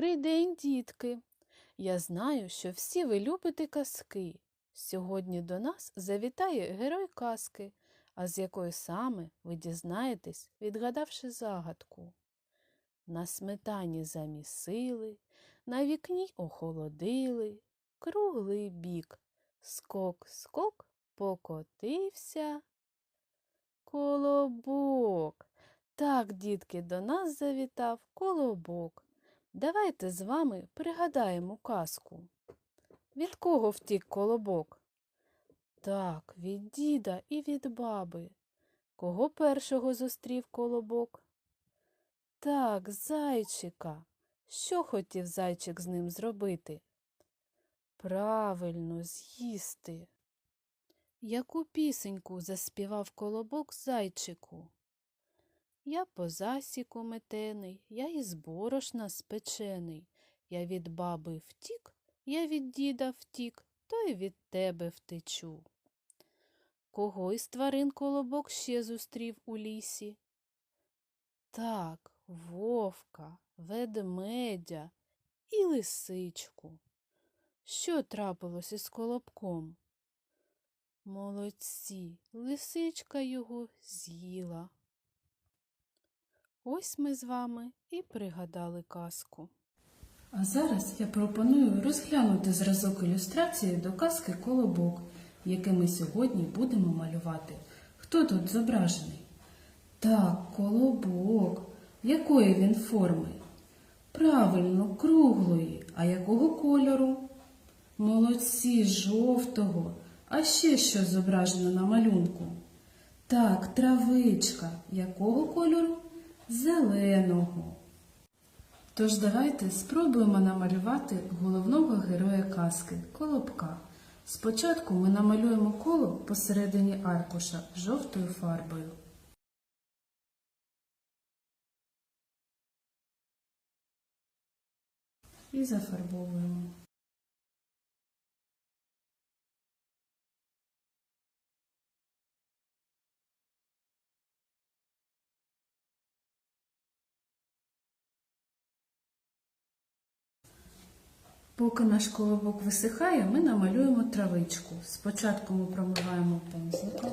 Добрий день, дітки! Я знаю, що всі ви любите казки. Сьогодні до нас завітає герой казки, а з якої саме ви дізнаєтесь, відгадавши загадку. На сметані замісили, на вікні охолодили, круглий бік. Скок, скок, покотився. Колобок. Так, дітки, до нас завітав колобок. Давайте з вами пригадаємо казку. Від кого втік колобок? Так, від діда і від баби. Кого першого зустрів колобок? Так, зайчика. Що хотів зайчик з ним зробити? Правильно, з'їсти. Яку пісеньку заспівав колобок зайчику? Я по засіку метений, я із борошна спечений. Я від баби втік, я від діда втік, то й від тебе втечу. Кого із тварин колобок ще зустрів у лісі? Так, вовка, ведмедя і лисичку. Що трапилось із колобком? Молодці, лисичка його з'їла. Ось ми з вами і пригадали казку. А зараз я пропоную розглянути зразок ілюстрації до казки Колобок, який ми сьогодні будемо малювати. Хто тут зображений? Так, колобок. Якої він форми? Правильно, круглої. А якого кольору? Молодці, жовтого. А ще що зображено на малюнку? Так, травичка. Якого кольору? Зеленого. Тож давайте спробуємо намалювати головного героя казки Колобка. Спочатку ми намалюємо коло посередині аркуша жовтою фарбою. І зафарбовуємо. Поки наш колобок висихає, ми намалюємо травичку. Спочатку ми промиваємо пензликом,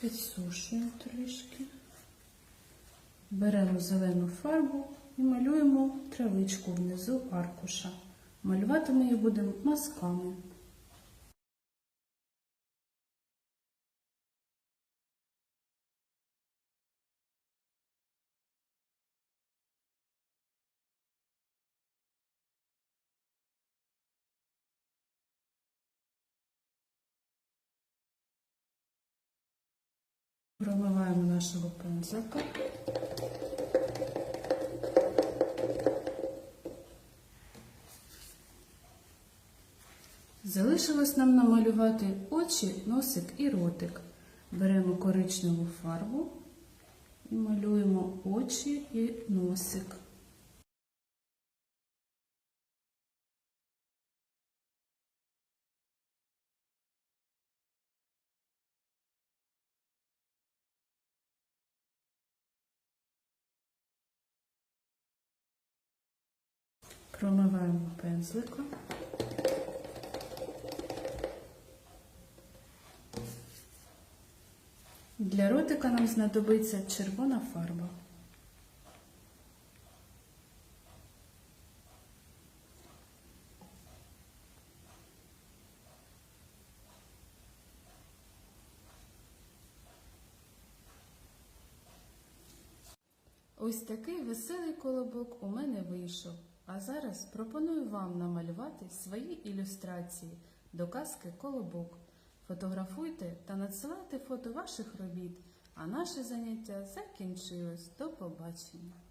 підсушуємо трішки, беремо зелену фарбу і малюємо травичку внизу аркуша. Малювати ми її будемо мазками. Промиваємо нашого пензлика. Залишилось нам намалювати очі, носик і ротик. Беремо коричневу фарбу і малюємо очі і носик. Промиваємо пензликом. Для ротика нам знадобиться червона фарба. Ось такий веселий колобок у мене вийшов. А зараз пропоную вам намалювати свої ілюстрації до казки Колобок. Фотографуйте та надсилайте фото ваших робіт, а наше заняття закінчилось. До побачення!